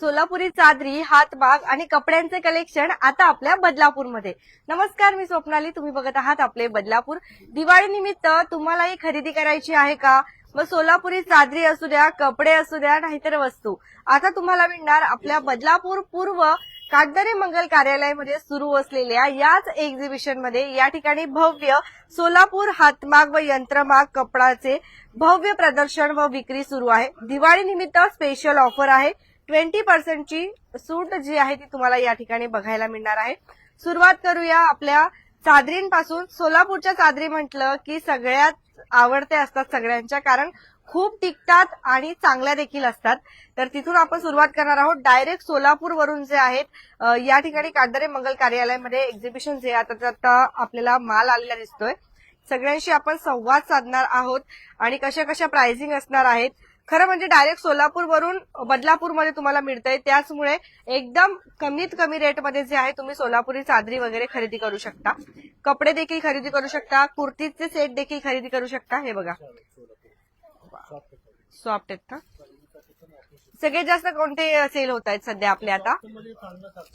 सोलापुरी चादरी हातमाग आणि कपड्यांचे कलेक्शन आता आपल्या बदलापूरमध्ये. नमस्कार मी स्वप्नाली. तुम्ही बघत आहात आपले बदलापूर. दिवाळी निमित्त तुम्हालाही खरेदी करायची आहे का? मग सोलापुरी चादरी असू द्या कपडे असू द्या नाहीतर वस्तू. आता तुम्हाला मिळणार आपल्या बदलापूर पूर्व कागदरे मंगल कार्यालयामध्ये सुरू असलेल्या याच एक्झिबिशनमध्ये या ठिकाणी भव्य सोलापूर हातमाग व यंत्रमाग कपडाचे भव्य प्रदर्शन व विक्री सुरू आहे. दिवाळी निमित्त स्पेशल ऑफर आहे. ट्वेंटी पर्सेंटची सूट जी आहे ती तुम्हाला या ठिकाणी बघायला मिळणार आहे. सुरुवात करूया आपल्या चादरींपासून. सोलापूरच्या चादरी म्हटलं की सगळ्यात आवडते असतात सगळ्यांच्या कारण खूप टिकतात आणि चांगल्या देखील असतात. तर तिथून आपण सुरुवात करणार आहोत. डायरेक्ट सोलापूर वरून जे आहेत या ठिकाणी कांदरे मंगल कार्यालयामध्ये एक्झिबिशन जे आता आता आपल्याला माल आलेला दिसतोय. सगळ्यांशी आपण संवाद साधणार आहोत आणि कशा कशा प्राइसिंग असणार आहेत खरं म्हणजे डायरेक्ट सोलापूर वरून बदलापूरमध्ये तुम्हाला मिळतंय. त्याचमुळे एकदम कमीत कमी रेटमध्ये जे आहे तुम्ही सोलापुरी चादरी वगैरे खरेदी करू शकता. कपडे देखील खरेदी करू शकता. कुर्तीचे सेट देखील खरेदी करू शकता. हे बघा. सॉफ्ट आहेत का? सगळ्यात जास्त कोणते सेल होत आहेत सध्या आपले आता?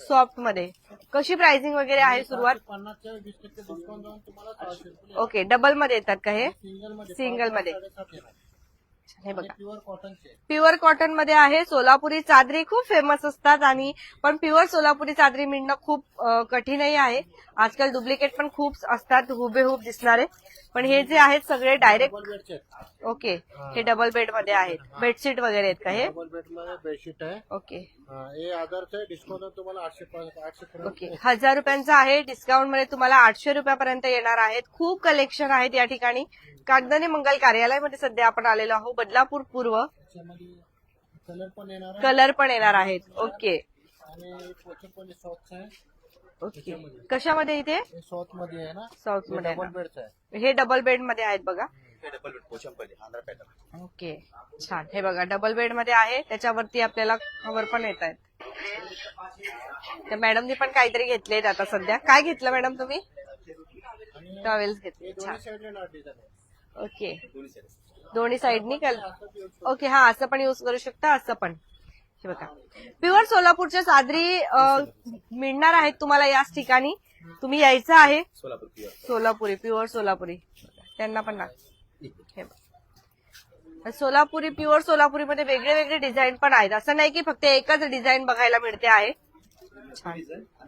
सॉफ्टमध्ये कशी प्राइसिंग वगैरे आहे सुरुवात? ओके डबलमध्ये येतात का हे? सिंगलमध्ये. हे बघा. प्युअर कॉटनचे. प्युअर कॉटनमध्ये आहे सोलापुरी चादरी खूप फेमस असतात आणि पण प्युअर सोलापुरी चादरी मिळणं खूप कठीणही आहे. आजकाल डुप्लिकेट पण खूप असतात हुबेहूब दिसणारे. पण हे जे आहेत सगळे डायरेक्ट ओके. हे. डबल बेडमध्ये आहेत. बेडशीट वगैरे आहेत का हे? डबल बेडमध्ये बेडशीट आहे. ओके. हा, आधारचे डिस्काउंट तुम्हाला आठशे आठशे ओके. हजार रुपयांचा आहे. डिस्काउंटमध्ये तुम्हाला आठशे रुपयापर्यंत येणार आहेत. खूप कलेक्शन आहेत या ठिकाणी. कागदाने मंगल कार्यालयामध्ये सध्या आपण आलेलो आहोत. बदलापूर पूर्व. त्याच्यामध्ये कलर पण येणार आहे. कलर पण येणार आहेत. ओके. आणि ओके. कशामध्ये इथे? हे सॉफ्टमध्ये आहे ना? साऊथमध्ये आहे डबल ना? बेडचं आहे. हे डबल बेडमध्ये आहेत बघा. हे double bed Andhra pattern okay. छान. हे बघा डबल बेडमध्ये आहे. त्याच्यावरती आपल्याला कव्हर पण येत आहेत. तर मॅडमनी पण काहीतरी घेतलेत आता सध्या. काय घेतलं मॅडम तुम्ही? टॉवेल्स घेतले. दोन्ही छान. साईडला ना डिझाईन आहे ओके. दोन्ही साईड दोन्ही साईडनी कल ओके हा असं पण युज करू शकता असं पण. हे बघा. प्युअर सोलापूरच्या चादरी अं, मिळणार आहेत तुम्हाला याच ठिकाणी. तुम्ही यायचं आहे. Solapur pure Solapuri pure Solapuri. त्यांना पण ना. हे बघ. सोलापुरी प्युअर सोलापुरी मध्ये वेगळे वेगळे डिझाईन पण आहेत. असं नाही की फक्त एकच डिझाईन बघायला मिळते आहे. छान.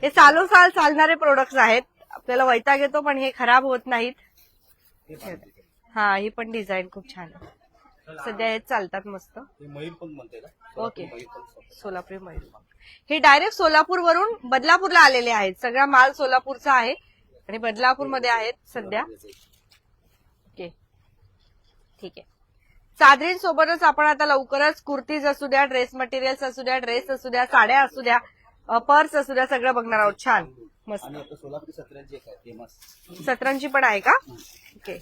हे सालोसाल चालणारे प्रोडक्ट्स आहेत. आपल्याला वैताग येतो पण हे खराब होत नाहीत. हा ही पण डिझाईन खूप छान आहे. सध्या हे चालतात मस्त. हे मयूर म्हणते ओके. सोलापुरी मयूर हे डायरेक्ट सोलापूर वरून बदलापूरला आलेले आहेत. सगळा माल सोलापूरचा आहे आणि बदलापूरमध्ये आहेत सध्या. ओके. ठीक आहे. चादरींसोबतच आपण आता लवकरच कुर्तीज असू द्या ड्रेस मटेरियल्स असू द्या ड्रेस असू द्या साड्या असू द्या पर्स असू द्या सगळं बघणार आहोत. छान. मस्त. आणि आता सोलापुरी फेमस सतरंजी पण आहे का? ओके.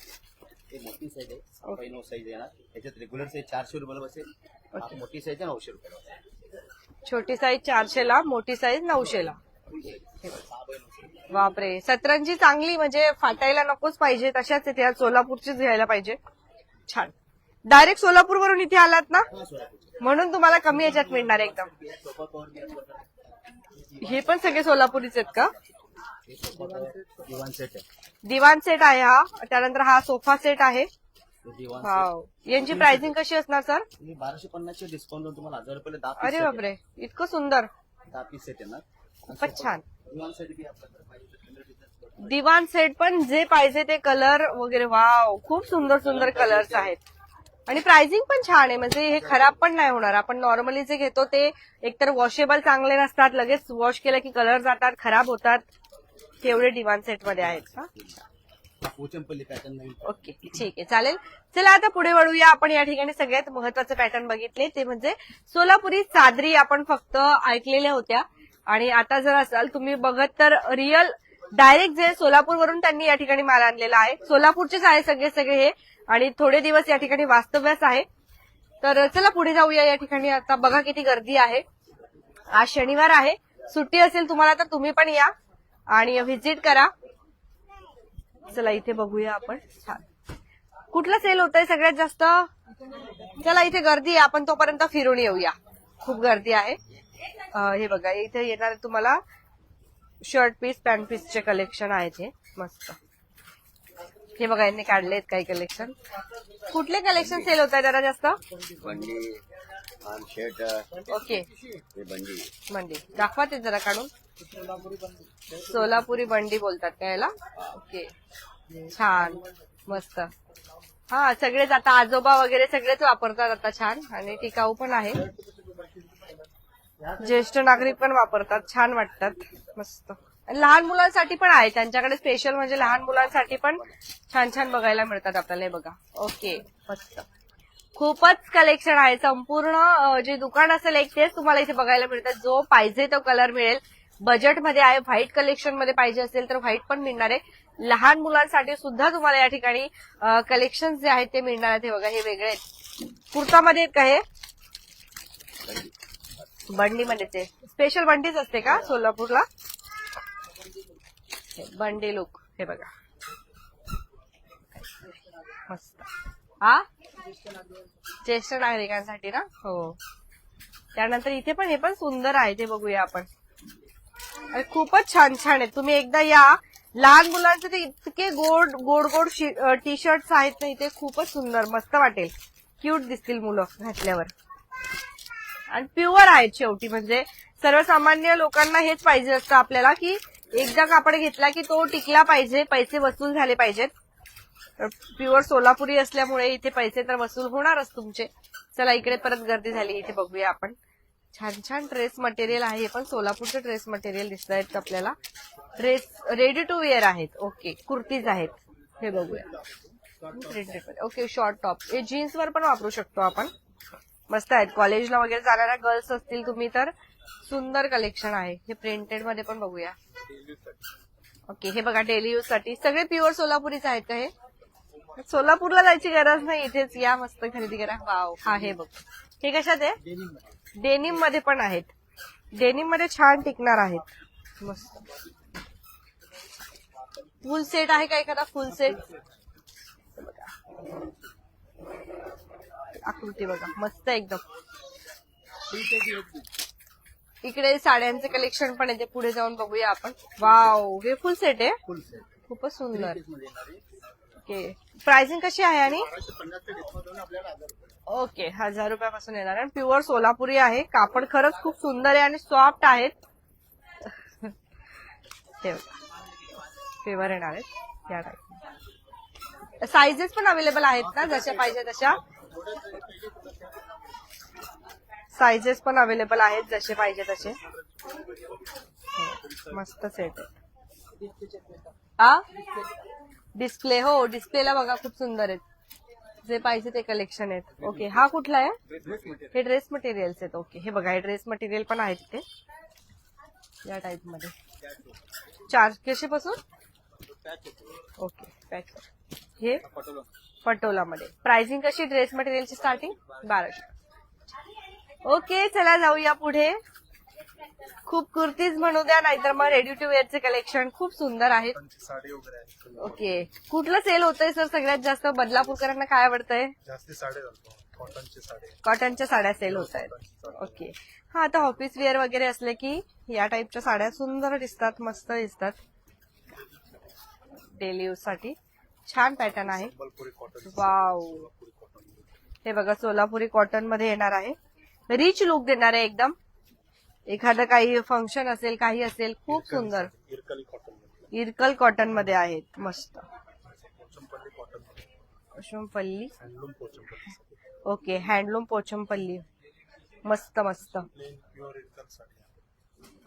हे मोठी साईज आहे. सहा नऊ साईज येणार. त्याच्यात रेग्युलर साईज चारशे रुपयाला बसेल. हा मोठी साईज आहे नऊशे रुपयाला बसेल. छोटी साईज चारशे ला मोठी साईज नऊशे ला. बापरे. सतरंजी चांगली म्हणजे फाटायला नकोच पाहिजे. तशाच आज सोलापूरचीच घ्यायला पाहिजे. छान. डायरेक्ट सोलापूर वरून इथे आलात ना? म्हणून तुम्हाला कमी याच्यात मिळणार एकदम. हे पण सगळे सोलापुरीच आहेत का? हे दिवाण सेट आहे. दिवाण सेट आहे हा. त्यानंतर हा सोफा सेट आहे. वाव यांची प्राइसिंग कशी असणार सर बाराशे पन्नासचे डिस्काउंट देऊन तुम्हाला हजार रुपयाला दहा अरे बापरे. इतकं सुंदर. दहा पीस सेट येणार खूपच छान. दिवाण सेट दिवाण सेट पण जे पाहिजे ते कलर वगैरे. वाव खूप सुंदर सुंदर कलर्स आहेत. आणि प्राइसिंग पण छान आहे. म्हणजे हे खराब पण नाही होणार. आपण नॉर्मली जे घेतो ते एकतर वॉशेबल चांगले नसतात. लगेच वॉश केलं की कलर जातात खराब होतात. तेवढे दिवाण सेटमध्ये आहेत का? पोचमपल्ली पॅटर्न नवीन ओके ठीक आहे चालेल. चला आता पुढे वळूया. आपण या ठिकाणी सगळ्यात महत्त्वाचे पॅटर्न बघितले. ते म्हणजे सोलापुरी चादरी आपण फक्त ऐकलेल्या होत्या. आणि आता जर असाल तुम्ही बघत तर रिअल डायरेक्ट जे सोलापूरवरून त्यांनी या ठिकाणी माल आणलेला आहे. सोलापूरचेच आहे सगळे सगळे हे. आणि थोडे दिवस या ठिकाणी वास्तव्यास आहे. तर चला पुढे जाऊया या ठिकाणी. आता बघा किती गर्दी आहे. आज शनिवार आहे. सुट्टी असेल तुम्हाला तर तुम्ही पण या. आणि व्हिजिट करा. चला इथे बघूया आपण. छान. कुठलं सेल होत आहे सगळ्यात जास्त? चला इथे गर्दी आहे. आपण तोपर्यंत फिरून येऊया. खूप गर्दी आहे. हे बघा इथे येणार तुम्हाला शर्ट पीस पॅन्ट पीसचे कलेक्शन आहेत हे मस्त. हे बघा यांनी काढलेत काही कलेक्शन कुठले कलेक्शन सेल होत आहे जरा जास्त? ओके. बंडी. दाखवा ते जरा काढून. सोलापुरी बंडी. बोलतात का याला? ओके. छान. मस्त. हा सगळेच आता आजोबा वगैरे सगळेच वापरतात आता छान आणि टिकाऊ पण आहे. ज्येष्ठ नागरिक पण वापरतात. छान वाटतात. मस्त. आणि लहान मुलांसाठी पण आहे. त्यांच्याकडे स्पेशल म्हणजे लहान मुलांसाठी पण छान छान बघायला मिळतात आपल्याला हे बघा. ओके. मस्त. खूपच कलेक्शन आहे. संपूर्ण जे दुकान असेल एक तेच तुम्हाला इथे बघायला मिळतात. जो पाहिजे तो कलर मिळेल. बजेटमध्ये आहे व्हाईट कलेक्शनमध्ये पाहिजे असेल तर व्हाईट पण मिळणार आहे. लहान मुलांसाठी सुद्धा तुम्हाला या ठिकाणी कलेक्शन जे आहेत ते मिळणार आहेत. हे बघा हे वेगळे आहेत. कुर्तामध्ये आहेत का हे बंडीमध्ये ते. स्पेशल बंडीच असते का सोलापूरला? बंडी लुक हे बघा. मस्त. हा? ज्येष्ठ नागरिकांसाठी ना? हो. त्यानंतर इथे पण हे पण सुंदर आहे. ते बघूया आपण. आणि खूपच छान छान आहेत तुम्ही एकदा या. लहान मुलांचे ते इतके गोड गोड गोड टी शर्ट्स आहेत ना इथे खूपच सुंदर मस्त वाटेल. क्यूट दिसतील मुलं घातल्यावर. आणि प्युअर आहेत शेवटी म्हणजे सर्वसामान्य लोकांना हेच पाहिजे असतं आपल्याला की एकदा कापड घेतला की तो टिकला पाहिजे पैसे वसूल झाले पाहिजेत. प्युअर सोलापुरी असल्यामुळे इथे पैसे तर वसूल होणारच तुमचे. चला इकडे परत गर्दी झाली इथे बघूया आपण. छान छान ड्रेस मटेरियल आहे. पण सोलापूरचं ड्रेस मटेरियल दिसत आहेत आपल्याला? ड्रेस रेडी टू वेअर आहेत. ओके कुर्तीज आहेत. हे बघूया. ओके शॉर्ट टॉप हे जीन्स वर पण वापरू शकतो आपण. मस्त आहेत. कॉलेजला वगैरे जाणाऱ्या गर्ल्स असतील तुम्ही तर सुंदर कलेक्शन आहे. हे प्रिंटेडमध्ये पण बघूया. ओके हे बघा डेली यूजसाठी. सगळे प्युअर सोलापुरीच आहेत का हे? सोलापूरला जायची गरज नाही. इथेच या मस्त खरेदी करा. वाव हा हे बघ. हे कशात आहे? डेनिममध्ये पण आहेत. डेनिममध्ये छान टिकणार आहेत. मस्त. फुल सेट आहे का एखादा? Full set? आकृती बघा. मस्त एकदम. इकडे साड्यांचे कलेक्शन पण आहे. ते पुढे जाऊन बघूया आपण. वाव हे फुल सेट आहे? खूपच सुंदर. ओके प्राइसिंग कशी आहे आणि? ओके हजार रुपयापासून येणार आहे. प्युअर सोलापुरी आहे. कापड खरंच खूप सुंदर आहे आणि सॉफ्ट आहेत. प्युअर येणार आहेत. या टाईप साईजेस पण अवेलेबल आहेत ना? जशा पाहिजे तशा. साइजेस पण अवेलेबल आहेत जसे पाहिजे तसे. मस्त सेट आहे डिस्प्ले हो डिस्प्लेला बघा खूप सुंदर आहेत. जे पाहिजे ते कलेक्शन आहेत. ओके हा कुठला आहे? हे ड्रेस मटेरियल्स आहेत. ओके हे बघा हे ड्रेस मटेरियल पण आहेत ते या टाइपमध्ये. चार कसे पासून ओके पॅक हे पटोलामध्ये. प्राइसिंग कशी? ड्रेस मटेरियलची स्टार्टिंग बाराशे. ओके चला जाऊया पुढे. खूप कुर्तीज म्हणू द्या नाहीतर मग रेडी टू वेअरचे कलेक्शन खूप सुंदर आहेत. साडी वगैरे आहे. ओके. कुठलं सेल होतंय सर सगळ्यात जास्त बदलापूरकरांना काय आवडतंय? जास्ती साडे घालतो. कॉटनची साडी. कॉटनच्या साड्या सेल होत आहेत. ओके. हा आता ऑफिस वेअर वगैरे असले की या टाईपच्या साड्या सुंदर दिसतात मस्त दिसतात. डेली यूजसाठी. छान पॅटर्न आहे. संबलपुरी कॉटन वाव हे बघा सोलापुरी कॉटनमध्ये येणार आहे. रिच लुक देणार आहे एकदम. एखादं काही फंक्शन असेल काही असेल खूप सुंदर. इरकली कॉटनमध्ये. इरकल कॉटनमध्ये आहेत मस्त. पोचमपल्ली ओके हँडलूम पोचमपल्ली मस्त मस्त.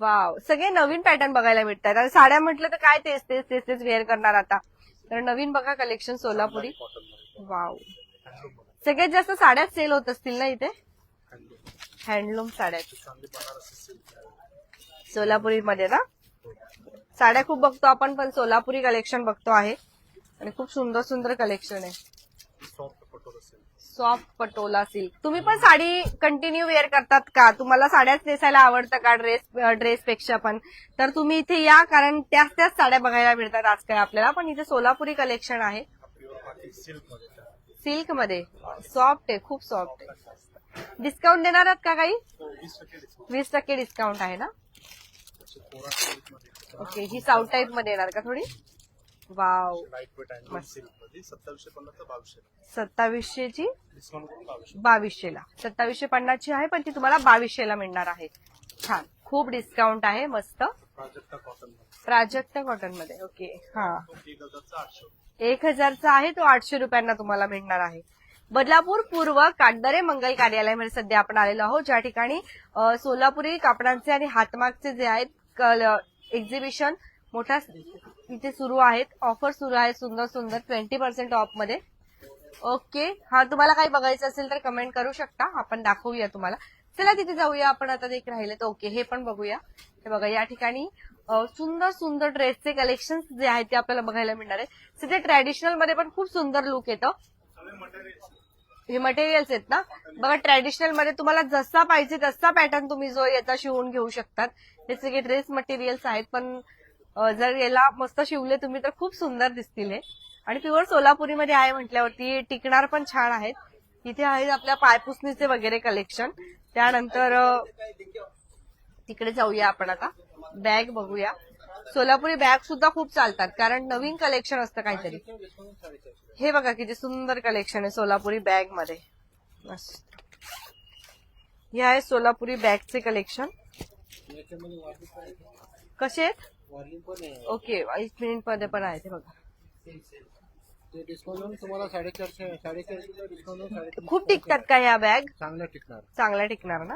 वाव सगळे नवीन पॅटर्न बघायला मिळतात आणि साड्या म्हटलं तर काय तेच तेच तेच तेच वेअर करणार आता. तर नवीन बघा कलेक्शन सोलापुरी. वाव. सगळ्यात जास्त साड्याच सेल होत असतील ना इथे? हँडलूम साड्या. चांगली बनारसी सिल्क आहे सोलापुरी मध्ये ना? साड्या खूप बघतो आपण पण सोलापुरी कलेक्शन बघतो आहे. आणि खूप सुंदर सुंदर कलेक्शन आहे. सॉफ्ट पटोला सिल्क तुम्ही पण साडी कंटिन्यू वेअर करतात का? तुम्हाला साड्याच नेसायला आवडतं का ड्रेस ड्रेस पेक्षा पण? तर तुम्ही इथे या कारण त्याच त्याच साड्या बघायला मिळतात आजकाल आपल्याला. पण इथे सोलापुरी कलेक्शन आहे. सिल्कमध्ये. सॉफ्ट आहे खूप सॉफ्ट आहे. डिस्काउंट देणार आहात का काही? वीस टक्के डिस्काउंट आहे ना? ओके ही साऊथ टाईपमध्ये येणार का थोडी? वाव सत्तावीसशे ची बावीसशे ला सत्तावीसशे पन्नास ची आहे पण ती तुम्हाला बावीसशे ला मिळणार आहे. छान. खूप डिस्काउंट आहे मस्त. प्राजक्ता कॉटन प्राजक्ता कॉटनमध्ये ओके हा. एक हजारचा एक हजारचा आहे तो आठशे रुपयांना तुम्हाला मिळणार आहे. बदलापूर पूर्व काटदरे मंगल कार्यालयामध्ये सध्या आपण आलेलो आहोत. ज्या ठिकाणी सोलापुरी कापडांचे आणि हातमागचे जे आहेत एक्झिबिशन मोठा इथे सुरू आहेत. ऑफर सुरू आहे सुंदर सुंदर ट्वेंटी पर्सेंट ऑफमध्ये. ओके. हा तुम्हाला काही बघायचं असेल तर कमेंट करू शकता. आपण दाखवूया तुम्हाला. चला तिथे जाऊया आपण. आता एक राहिले तर ओके. हे पण बघूया. हे बघा या ठिकाणी सुंदर सुंदर ड्रेसचे कलेक्शन जे आहेत ते आपल्याला बघायला मिळणार आहे तिथे ट्रॅडिशनलमध्ये पण खूप सुंदर लुक येतं. हे मटेरियल्स आहेत ना? बघा ट्रॅडिशनलमध्ये तुम्हाला जसा पाहिजे तसा पॅटर्न तुम्ही जो याचा शिवून घेऊ शकतात. हे सगळे ड्रेस मटेरियल्स आहेत पण जर याला मस्त शिवले तुम्ही तर खूप सुंदर दिसतील हे. आणि प्युअर सोलापुरीमध्ये आहे म्हटल्यावरती टिकणार पण छान आहेत. इथे आहेत आपल्या पायपुसणीचे वगैरे कलेक्शन त्यानंतर तिकडे जाऊया आपण आता. बॅग बघूया. सोलापुरी बॅग सुद्धा खूप चालतात कारण नवीन कलेक्शन असतं काहीतरी. हे बघा किती सुंदर कलेक्शन आहे सोलापुरी बॅगमध्ये हे आहे सोलापुरी बॅगचे कलेक्शन कसे आहेत? ओके वीस मिनिटमध्ये पण आहे ते बघा. डिस्काउंट तुम्हाला साडेचारशे साडेचारशे खूप टिकतात का ह्या बॅग? चांगलं टिकणार. चांगल्या टिकणार ना?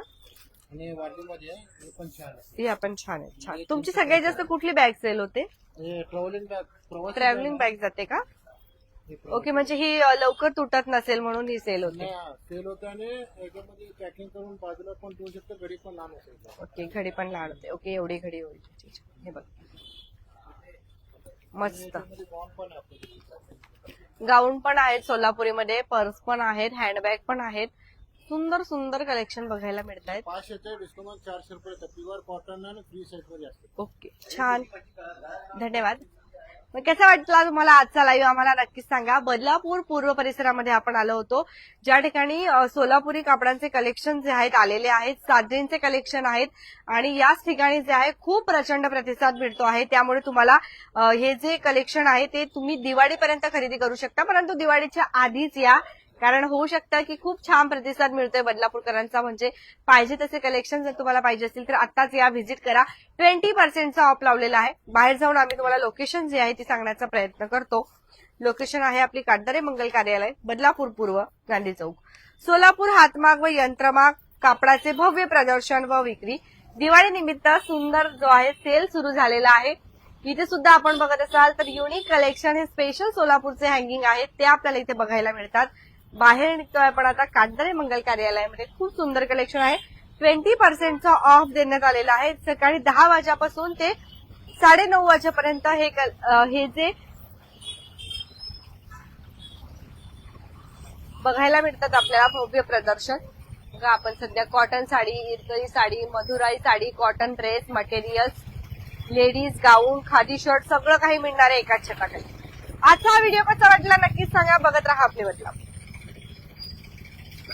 आणि हे पण छान आहे. छान आहे छान. तुमची सगळ्यात जास्त कुठली बॅग सेल होते? हे ट्रॅव्हलिंग बॅग प्रवास ट्रॅव्हलिंग बॅग जाते का? ओके म्हणजे ही अ, लवकर तुटत नसेल म्हणून ही सेल होते. सेल होते आणि याच्यामध्ये पॅकिंग करून बाजूला पण ठेवू शकतो घरी पण लहान असेल. ओके घडी पण लहान होते. ओके एवढी घडी होईल. ठीक आहे. हे बघ. मस्त. याच्यामध्ये बॉन्ड पण आहे आपल्याकडे. गाऊन पण आहेत सोलापुरीमध्ये. पर्स पण आहेत हँडबॅग पण आहेत. सुंदर सुंदर कलेक्शन बघायला मिळत आहेत पाचशेचे डिस्काउंट चारशे रुपये प्युअर कॉटन आणि फ्री साईजमध्ये असते. ओके छान. धन्यवाद. मग कसा वाटला तुम्हाला आजचा लाईव्ह आम्हाला नक्कीच सांगा. बदलापूर पूर्व परिसरामध्ये आपण आलो होतो. ज्या ठिकाणी सोलापुरी कापडांचे कलेक्शन जे आहेत आलेले आहेत सादरींचे कलेक्शन आहेत आणि याच ठिकाणी जे आहे खूप प्रचंड प्रतिसाद मिळतो आहे. त्यामुळे तुम्हाला हे जे कलेक्शन आहे ते तुम्ही दिवाळीपर्यंत खरेदी करू शकता. परंतु दिवाळीच्या आधीच या कारण होऊ शकतं की खूप छान प्रतिसाद मिळतोय बदलापूरकरांचा म्हणजे पाहिजे तसे कलेक्शन जर तुम्हाला पाहिजे असतील तर आताच या व्हिजिट करा. ट्वेंटी पर्सेंटचा ऑफ लावलेला आहे. बाहेर जाऊन आम्ही तुम्हाला लोकेशन जे आहे ती सांगण्याचा प्रयत्न करतो. लोकेशन आहे आपली काटदारे मंगल कार्यालय बदलापूर पूर्व गांधी चौक. सोलापूर हातमाग व यंत्रमाग कापडाचे भव्य प्रदर्शन व विक्री. दिवाळी निमित्त सुंदर जो आहे सेल सुरू झालेला आहे. इथे सुद्धा आपण बघत असाल तर युनिक कलेक्शन हे स्पेशल सोलापूरचे हँगिंग आहेत. ते आपल्याला इथे बघायला मिळतात. बाहेर निघतोय पण आता काटदरे मंगल कार्यालयामध्ये. खूप सुंदर कलेक्शन आहे. ट्वेंटी पर्सेंटचा ऑफ देण्यात आलेला आहे. सकाळी दहा वाजेपासून ते साडे नऊ वाजेपर्यंत हे कल- हे जे बघायला मिळतात आपल्याला भव्य प्रदर्शन. आपण सध्या cotton sari Irkali sari Madurai sari cotton dress materials ladies gown khadi shirt सगळं काही मिळणार आहे एकाच छताखाली. आजचा हा व्हिडिओ कसा वाटला नक्कीच सांगा. बघत राहा आपले बदला